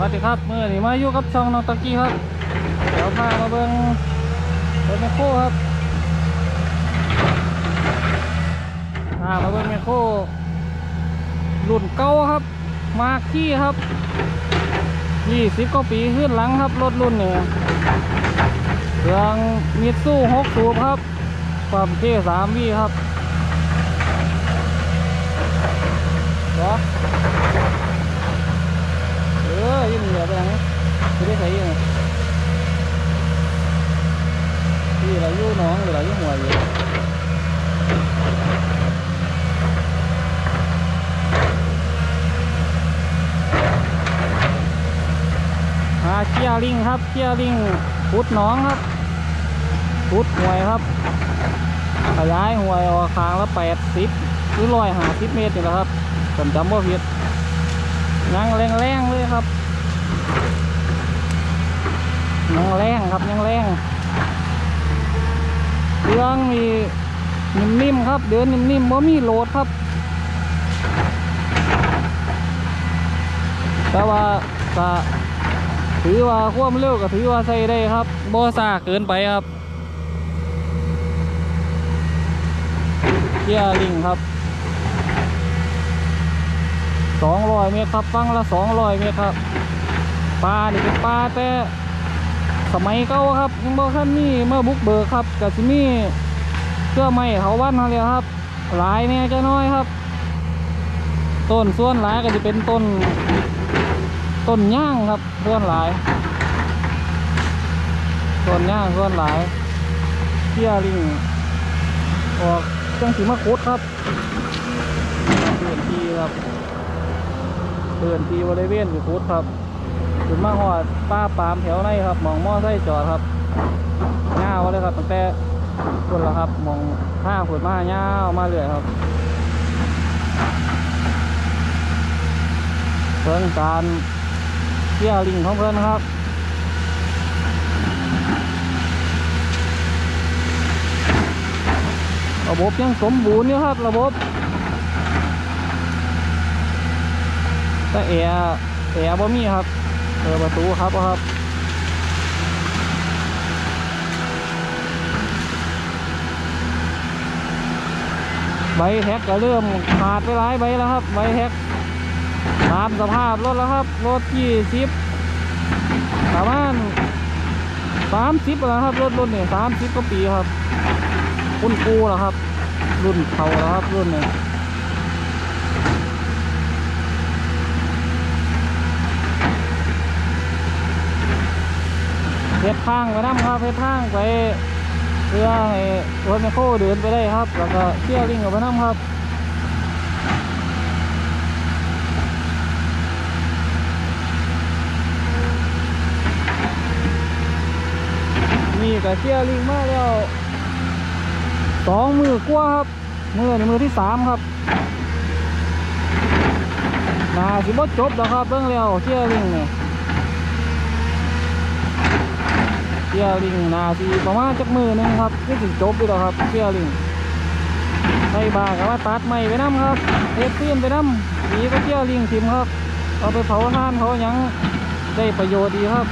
วัสดีครับเมื่อนี้มาอยู่กับช่องน้องตะกี้ครับ เดี๋ยวพามาเบิ่งรถแมคโครครับพามาเบิ่งแมคโครรุ่นเก่าครับ มาขี้ครับยี่สิบกว่าปีขึ้นหลังครับรถรุ่นเนี่ยเครื่องมิตซูหกสูบครับความเคสามวีครับเหรอเออยืนเหนือไปยังไม่ได้ใส่ยังที่เราอยู่หน้องหรือเราอยู่หัว อยู่หาเกียร์ลิงครับเกียร์ลิงพุดน้องครับพุดหวยครับขยายหวยออกคางละแปดสิบหรือร้อยหาสิบเมตรนี่แหละครับผมจำว่าผิดยังแรงแรงๆเลยครับ ยังแรงครับยังแรงเรื่องมีนิ่มๆครับ เดินนิ่มๆว่ามีโหลดครับ แต่ว่าก็ถือว่าความเร็วก็ถือว่าใช้ได้ครับบ่ซาเกินไปครับเกียร์ลิงครับสองร้อยเมตรครับฟังละสองร้อยเมตรครับ ปลานี่เป็นปลาแต่สมัยเก่าครับยังบอกท่านนี่เมื่อบุกเบิกครับกับที่นี่เชื่อไม่เขาวันเขาเลยครับหลายเนี่ยจะน้อยครับ ต้นส่วนหลายก็จะเป็นต้น ต้นย่างครับส่วนหลายต้นย่างส่วนหลายเที่ยลิงออกจังสีมะคุดครับเปลี่ยนทีครับเดินทีบริเวณอยู่พุทธครับ ถึงมาหอดป้าปามแถวในครับมองมอไส้จอดครับง่าวเลยครับตั้งแต่คนละครับมองห้าฝุดมาง่าวมาเรื่อยครับเพิ่งการเที่ยวลิงของเพื่อนครับระบบยังสมบูรณ์อยู่ครับ ระบบแต่แอร์แอร์บ่มีครับ เปิดประตูครับครับใบแท็กก็เริ่มขาดไปหลายใบแล้วครับใบแท็กตามสภาพรถแล้วครับรถยี่สิบประมาณสามสิบแล้วครับรถรุ่นเนี่ยสามสิบกว่าปีครับ คุณครูแล้วครับ รุ่นเขาแล้วครับรุ่นเนี่ย เพชรทางไปน้ำครับเพชรทางไปเพื่อให้รถแมคโครเดินไปได้ครับ แล้วก็เที่ยวลิงกับไปน้ำครับนี่ก็เที่ยวลิงมาแล้วสองมือกว่าครับ มือในมือที่สามครับนาสิบดจบแล้วครับเบิ่งแล้วเที่ยวลิงเนี่ย เที่ยวลิงนาทีประมาณจักมือหนึงครับนี่ถึงจบอยู่แล้วครับเที่ยวลิงใส่บากับว่าตัดใหม่ไปน้ำครับเอฟซีนไปน้ำดีก็เที่ยวลิงทิมครับ เอาไปเผาท่านเขายังได้ประโยชน์ดีครับ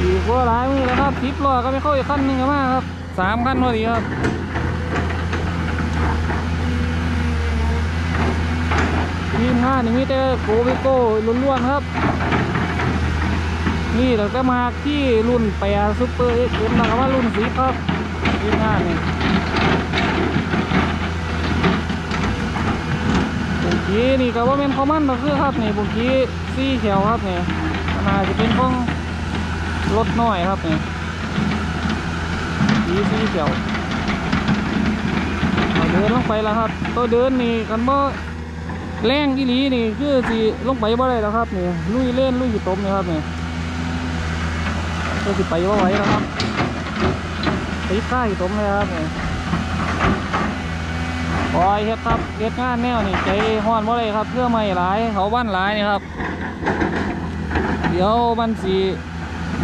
อีกว่าหลายมือแล้วครับทิปล้อก็ไม่เข้าอีกขั้นหนึ่งกันมากครับสามขั้นพอดีครับ ทีมงานนี่มีแต่โกวิโก้ล้วนๆครับ นี่เราก็มาที่รุ่นแปรซุปเปอร์เอ็กซ์เอ็มนะครับว่ารุ่นสีครับทีมงานนี่บุกี้นี่ก็ว่าเป็นคอมมานด์ก็คือครับนี่บุกี้ซี่แถวครับนี่น่าจะเป็นของรถน้อยครับนี่กี้ซี่แถวเอาเดินลงไปแล้วครับ ตัวเดินนี่กันบ่ แรงอีหลีนี่คือสิลงไปบ่ได้แล้วครับนี่ลุยเล่นลุยอยู่ตมนี่ครับนี่ก็สิไปบ่ไหวแล้วครับไปค่าอยู่ตมเลยครับนี่ปล่อยเฮ็ดครับเฮ็ดงานแนวนี่ใจฮ้อนบ่ได้ครับเพื่อไม่หลายเขาบ้านหลายนี่ครับ เดี๋ยวมันสิ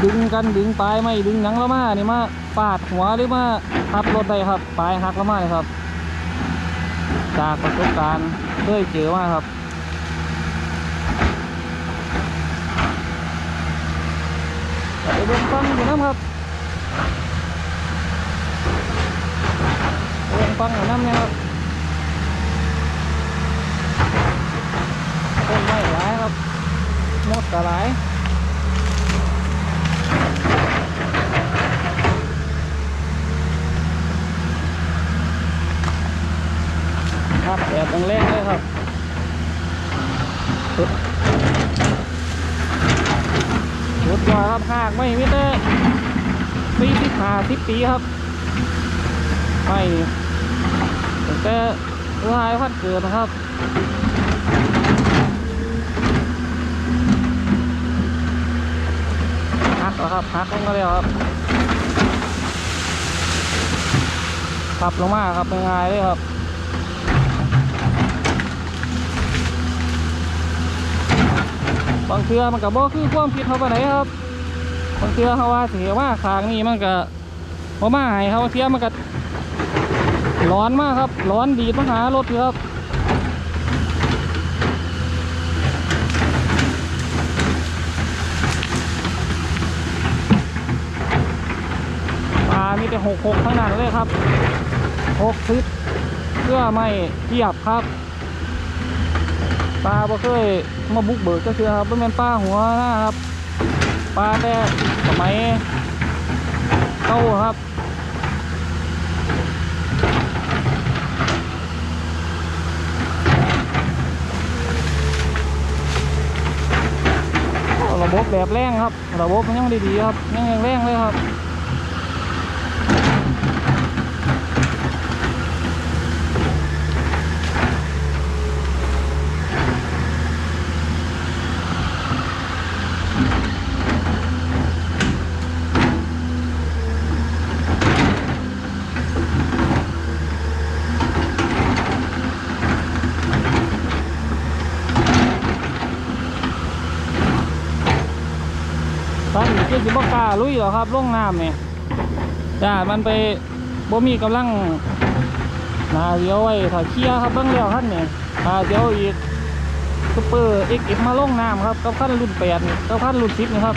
ดึงกันดึงปลายไม่ดึงหนังแล้วมานี่มาปาดหัวหรือมาทับรถได้ครับปลายหักแล้วมาเลยครับ จากประสบการณ์เคยเจอมาครับไปเบิ่งฟังอยู่น้ำครับไปเบิ่งฟังอยู่น้ำนี่ยครับต้นไม้หลายครับมดกระหลายครั แดดแรงๆเลยครับสุดยอดครับหากไม่มิเตอร์สี่สิบห้าสิบปีครับไม่ตั้งแต่ลายพันเกิดนะครับหักแล้วครับหักลงมาแล้วครับขับลงมาครับง่ายๆเลยครับ บางเทือมันกับบ่คือความผิดเขาไปไหนครับบางเทือเขาว่าเสียว่าขางนี่มันก็พอมาให้เขาเสียมันก็ร้อนมากครับ ร้อนดีดมาหารถครับปลามีแต่หกหกทั้งนั้นเลยครับหกสิบเพื่อไม่เทียบครับ ปลาบ่เคยมาบุกเบิกก็คือครับเป็นเป็นปลาหัวน้าครับปลาแต่สมัยเก่าครับระบบแบบแรงครับ ระบบมันยังดีๆครับยังแรงเลยครับ ตอนนี้คือสิบกล้าลุยหรอครับลงน้ำเนี่ยจ้ามันไปบ่มีกำลังนาเดียวไว้ถ้าเคลียครับเบื้องแล้วท่านเนี่ยนาเดียวอีกซุปเปอร์เอ็กเอ็มาลงน้ำครับกับขั้นรุ่นแปดกับขั้นรุ่นสิบนะครับ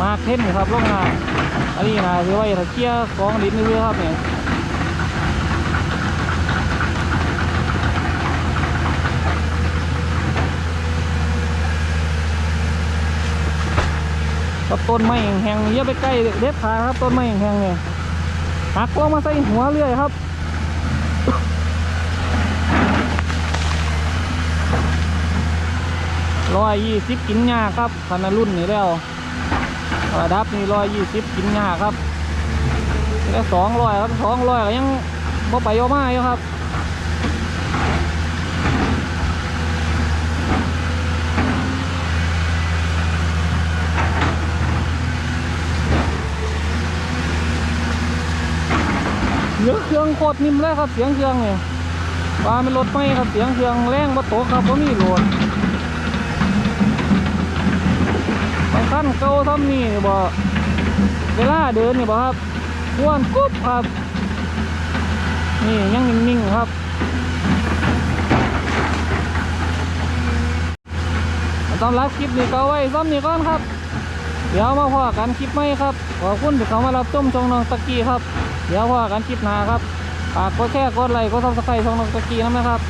มาเท่นี่ครับลงน้ำอันนี้นาเดียวไว้ถ้าเคลียของดินนี่ครับเนี่ย กับต้นไม้แห้งๆอย่าไปใกล้เด็ดขาครับต้นไม้แห้งๆเนี่ยหักลงมาใส่หัวเรื่อยครับร้อยยี่สิบกินหญ้าครับพันรุ่นนี้แล้วระดับนี้ร้อยยี่สิบกินหญ้าครับแล้วสองร้อยครับสองร้อยก็ยังบ่ไปโยมาอยู่ครับ เสียงเครื่องโคตรนิ่มเลยครับเสียงเครื่องเนี่ยว่าเป็นรถไม่ครับเสียงเครื่องแรงบ่ตกครับบ่มีโหลดบางขั้นเก่าทำนี่บ่เวลาเดินนี่บ่ครับควนกุ๊บครับ นี่ยังนิ่งๆครับสำหรับคลิปนี้ก็เอาไว้ซ้ำนี่ก่อนครับ เดี๋ยวมาพอกันคลิปใหม่ครับ ขอบคุณที่เขามารับชมช่องน้องตะกี้ครับ เดี๋ยวพอกันคลิปหน้าครับฝากกดแชร์กดไลค์กดซับสไครต์ช่องน้องตะกี้นะครับ